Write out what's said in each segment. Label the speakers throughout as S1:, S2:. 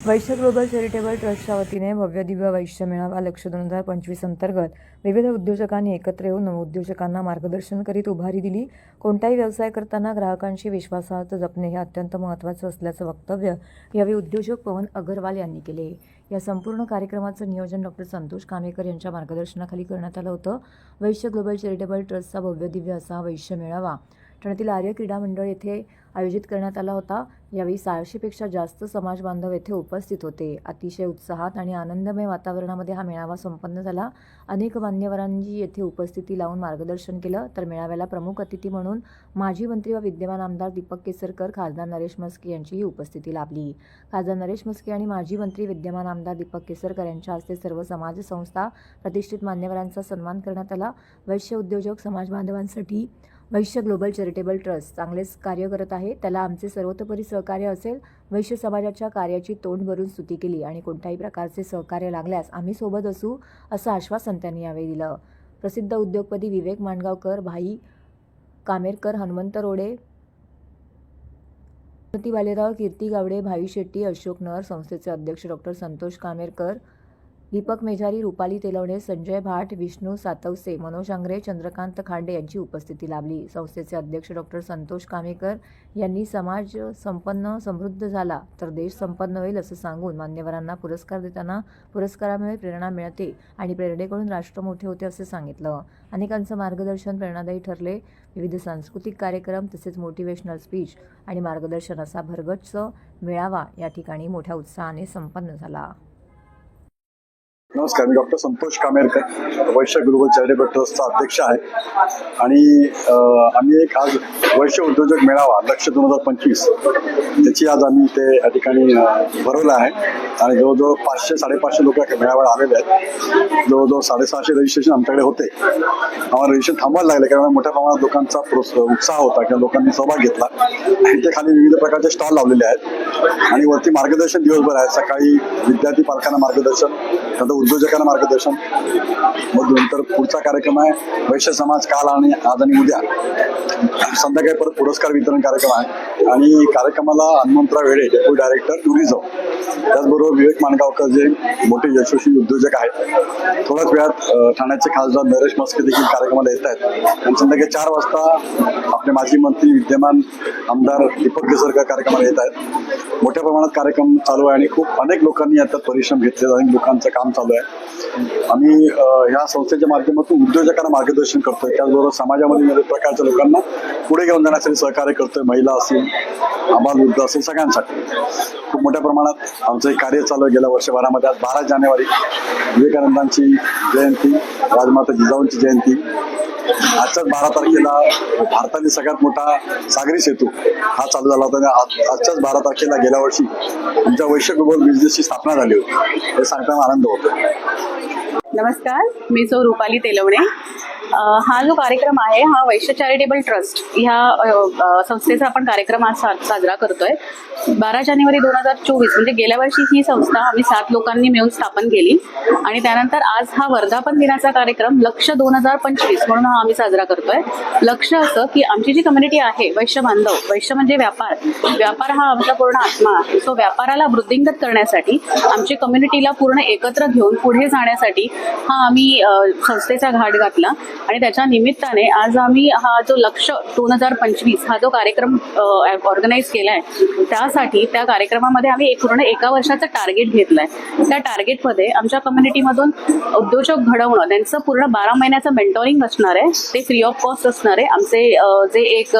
S1: वैश्य global charitable ट्रस्टच्या वतीने भव्य दिव्य वैश्य मेळावा लक्ष दोन हजार पंचवीस अंतर्गत विविध उद्योजकांनी एकत्र येऊन नवउद्योजकांना मार्गदर्शन करीत उभारी दिली. कोणताही व्यवसाय करताना ग्राहकांशी विश्वासार्थ जपणे हे अत्यंत महत्त्वाचं असल्याचं वक्तव्य यावेळी उद्योजक पवन अगरवाल यांनी केले. या संपूर्ण कार्यक्रमाचं नियोजन डॉक्टर संतोष कामेकर यांच्या मार्गदर्शनाखाली करण्यात आलं होतं. वैश्य ग्लोबल चॅरिटेबल ट्रस्टचा भव्य दिव्य असा वैश्य मेळावा ठाण्यातील आर्य क्रीडा मंडळ येथे आयोजित करण्यात आला होता. यावेळी सहाशेपेक्षा जास्त समाज बांधव येथे उपस्थित होते. अतिशय उत्साहात आणि आनंदमय वातावरणामध्ये हा मेळावा संपन्न झाला. अनेक मान्यवरांनी येथे उपस्थिती लावून मार्गदर्शन केलं. तर मेळाव्याला प्रमुख अतिथी म्हणून माजी मंत्री व विद्यमान आमदार दीपक केसरकर खासदार नरेश मस्के यांचीही उपस्थिती लाभली. खासदार नरेश मस्के आणि माजी मंत्री विद्यमान आमदार दीपक केसरकर यांच्या हस्ते सर्व समाजसंस्था प्रतिष्ठित मान्यवरांचा सन्मान करण्यात आला. वैश्य उद्योजक समाज बांधवांसाठी वैश्य ग्लोबल चॅरिटेबल ट्रस्ट चांगलेच कार्य करत आहे. त्याला आमचे सर्वतोपरी सहकार्य असेल. वैश्य समाजाच्या कार्याची तोंड भरून स्तुती केली आणि कोणत्याही प्रकारचे सहकार्य लागल्यास आम्ही सोबत असू असं आश्वासन त्यांनी यावेळी दिलं. प्रसिद्ध उद्योगपती विवेक माणगावकर भाई कामेरकर हनुमंत रोडे प्रतिवालेराव कीर्ती गावडे भाई शेट्टी अशोक नर संस्थेचे अध्यक्ष डॉक्टर संतोष कामेरकर दीपक मेझारी रुपाली तेलवणे संजय भाट विष्णू सातवसे मनोज आंग्रे चंद्रकांत खांडे यांची उपस्थिती लाभली. संस्थेचे अध्यक्ष डॉक्टर संतोष कामेकर यांनी समाज संपन्न समृद्ध झाला तर देश संपन्न होईल असं सांगून मान्यवरांना पुरस्कार देताना पुरस्कारामुळे प्रेरणा मिळते आणि प्रेरणेकडून राष्ट्र मोठे होते असे सांगितलं. अनेकांचं मार्गदर्शन प्रेरणादायी ठरले. विविध सांस्कृतिक कार्यक्रम तसेच मोटिवेशनल स्पीच आणि मार्गदर्शन असा भरगच्च मेळावा या ठिकाणी मोठ्या उत्साहाने संपन्न झाला.
S2: नमस्कार मी doctor Santosh Kamerkar Vaishya global charitable ट्रस्टचा अध्यक्ष आहे. आणि आम्ही एक आज वैश्य उद्योजक मेळावा लक्ष दोन हजार पंचवीस त्याची आज आम्ही ते या ठिकाणी भरवलं आहे. आणि जवळजवळ पाचशे साडेपाचशे लोक या मेळाव्याला आलेले आहेत. जवळजवळ साडेसहाशे रजिस्ट्रेशन आमच्याकडे होते. आम्हाला रजिस्ट्रेशन थांबायला लागले कारण मोठ्या प्रमाणात लोकांचा उत्साह होता किंवा लोकांनी सहभाग घेतला. आणि ते खाली विविध प्रकारचे स्टॉल लावलेले आहेत. आणि वरती मार्गदर्शन दिवसभर आहे. सकाळी विद्यार्थी पालकांना मार्गदर्शन नंतर उद्योजकांना मार्गदर्शन. मग नंतर पुढचा कार्यक्रम आहे वैश्य समाज काल आणि आज आणि उद्या. संध्याकाळी परत पुरस्कार वितरण कार्यक्रम आहे. आणि कार्यक्रमाला Hanumantrao Vede deputy director tourism Gaurav Vivek Mangaonkar जे मोठे यशस्वी उद्योजक आहेत. थोड्याच वेळात ठाण्याचे खासदार नरेश मस्के देखील कार्यक्रमाला येत आहेत. आणि संध्याकाळी चार वाजता आपले माजी मंत्री विद्यमान आमदार दीपक केसरकर कार्यक्रमाला येत आहेत. मोठ्या प्रमाणात कार्यक्रम चालू आहे आणि खूप अनेक लोकांनी आता परिश्रम घेतले अनेक लोकांचं काम चालू आहे. आम्ही ह्या संस्थेच्या माध्यमातून उद्योजकांना मार्गदर्शन करतोय. त्याचबरोबर समाजामध्ये विविध प्रकारच्या लोकांना पुढे घेऊन जाण्यासाठी सहकार्य करतोय. महिला असतील आबालवृद्ध असेल सगळ्यांसाठी. खूप मोठ्या प्रमाणात आमचं एक कार्य चालू आहे गेल्या वर्षभरामध्ये. आज बारा जानेवारी विवेकानंदांची जयंती राजमाता जिजाऊंची जयंती. आजच्याच बारा तारखेला भारताने सगळ्यात मोठा सागरी सेतू हा चालू झाला होता आणि आजच्याच बारा तारखेला गेल्या वर्षी आमच्या वैश्य ग्लोबल बिझनेसची स्थापना झाली होती. हे सांगताना आनंद होतो
S3: नमस्कार मी सौ रुपाली तेलवणे. हा जो कार्यक्रम आहे हा वैश्य चॅरिटेबल ट्रस्ट ह्या संस्थेचा आपण कार्यक्रम आज सा- साजरा करतोय. बारा जानेवारी दोन हजार चोवीस म्हणजे गेल्या वर्षी ही संस्था आम्ही सात लोकांनी मिळून स्थापन केली. आणि त्यानंतर आज हा वर्धापन दिनाचा कार्यक्रम लक्ष दोन हजार पंचवीस म्हणून हा आम्ही साजरा करतोय. लक्ष असं की आमची जी कम्युनिटी आहे वैश्य बांधव वैश्य म्हणजे व्यापार. व्यापार हा आमचा पूर्ण आत्मा आहे. सो व्यापाराला वृद्धिंगत करण्यासाठी आमची कम्युनिटीला पूर्ण एकत्र घेऊन पुढे जाण्यासाठी हा आम्ही संस्थेचा घाट घातला. आणि त्याच्या निमित्ताने आज आम्ही हा जो लक्ष दोन हजार पंचवीस हा जो कार्यक्रम ऑर्गनाईज केला आहे त्यासाठी त्या कार्यक्रमामध्ये आम्ही एक पूर्ण एका वर्षाचं टार्गेट घेतलंय. त्या टार्गेटमध्ये आमच्या कम्युनिटीमधून उद्योजक घडवणं त्यांचं पूर्ण बारा महिन्याचं मेंटॉरिंग असणार आहे. ते फ्री ऑफ कॉस्ट असणार आहे. आमचे जे एक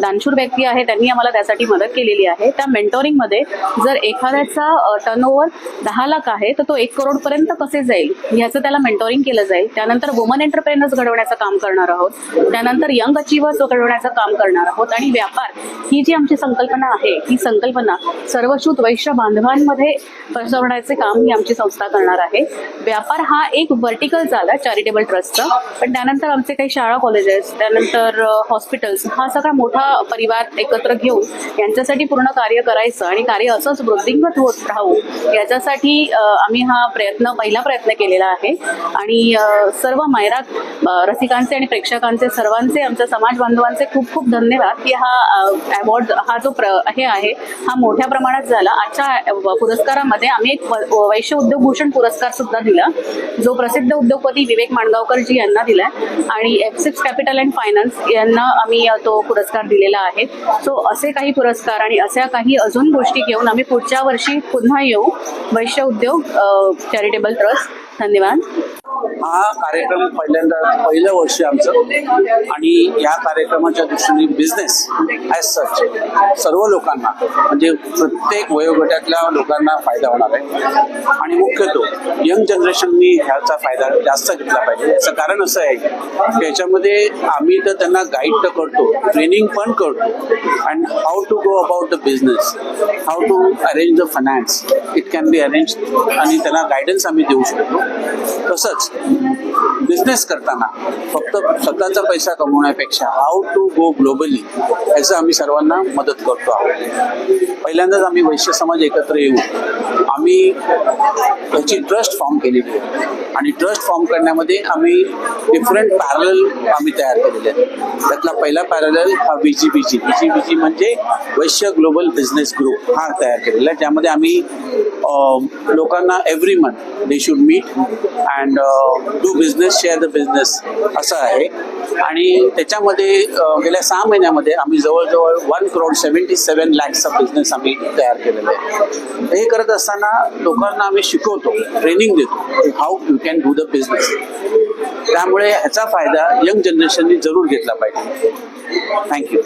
S3: दानशूर व्यक्ती आहे त्यांनी आम्हाला त्यासाठी मदत केलेली आहे. त्या मेंटॉरिंगमध्ये जर एखाद्याचा टर्नओव्हर दहा लाख आहे तर तो एक करोडपर्यंत कसे जाईल? ह्याचं त्याला मेंटॉरिंग केलं जाईल. त्यानंतर वुमन एंटरप्रेनर्स घडवण्याचं काम करणार आहोत. त्यानंतर यंग अचिव्हर्स घडवण्याचं काम करणार आहोत. आणि व्यापार ही जी आमची संकल्पना आहे ही संकल्पना सर्वश्रुत वैश्य बांधवांमध्ये पसरवण्याचे काम ही आमची संस्था करणार आहे. व्यापार हा एक व्हर्टिकल झाला चॅरिटेबल ट्रस्टचा पण त्यानंतर आमचे काही शाळा कॉलेजेस त्यानंतर हॉस्पिटल्स हा सगळा मोठा परिवार एकत्र घेऊन यांच्यासाठी पूर्ण कार्य करायचं आणि कार्य असंच वृद्धिंगत होत राहू याच्यासाठी आम्ही हा प्रयत्न पहिला प्रयत्न केलेला आहे. आणि सर्व मायरा रसिकांचे आणि प्रेक्षकांचे सर्वांचे आमच्या समाज बांधवांचे खूप खूप धन्यवाद की हा अवॉर्ड हा जो प्र हे आहे हा मोठ्या प्रमाणात झाला. आजच्या पुरस्कारामध्ये आम्ही एक वैश्य उद्योगभूषण पुरस्कार सुद्धा दिला जो प्रसिद्ध उद्योगपती विवेक माणगावकर जी यांना दिलाय. आणि F six capital and finance यांना आम्ही तो पुरस्कार दिलेला आहे. सो असे काही पुरस्कार आणि अशा काही अजून गोष्टी घेऊन आम्ही पुढच्या वर्षी पुन्हा येऊ. वैश्य उद्योग चॅरिटेबल ट्रस्ट धन्यवाद.
S4: हा कार्यक्रम पहिल्यांदा पहिलं वर्ष आमचं. आणि या कार्यक्रमाच्या दृष्टीने बिझनेस ॲज सच सर्व लोकांना म्हणजे प्रत्येक वयोगटातल्या लोकांना फायदा होणार आहे. आणि मुख्यतः यंग जनरेशननी ह्याचा फायदा जास्त घेतला पाहिजे. याचं कारण असं आहे की याच्यामध्ये आम्ही तर त्यांना गाईड तर करतो ट्रेनिंग पण करतो. And how to go about the business how to arrange the finance it can be arrange आणि त्यांना गायडन्स आम्ही देऊ शकतो. तसंच बिझनेस करताना फक्त स्वतःचा पैसा कमवण्यापेक्षा हाऊ टू गो ग्लोबली याचं आम्ही सर्वांना मदत करतो आहोत. पहिल्यांदाच आम्ही वैश्य समाज एकत्र येऊ आम्ही त्याची ट्रस्ट फॉर्म केलेली आहे. आणि ट्रस्ट फॉर्म करण्यामध्ये आम्ही डिफरंट पॅरल आम्ही तयार केलेले आहेत. त्यातला पहिला पॅरल हा बी G B G B G B जी म्हणजे वैश्य ग्लोबल बिझनेस ग्रुप हा तयार केलेला आहे. त्यामध्ये आम्ही लोकांना every month they should meet and do business share the business असं आहे. आणि त्याच्यामध्ये गेल्या सहा महिन्यामध्ये आम्ही जवळजवळ वन करोड सेव्हन्टी सेवन लॅक्सचा बिझनेस आम्ही तयार केलेला आहे. हे करत असताना लोकांना आम्ही शिकवतो ट्रेनिंग देतो how you can do the business त्यामुळे ह्याचा फायदा यंग जनरेशननी जरूर घेतला पाहिजे. थँक्यू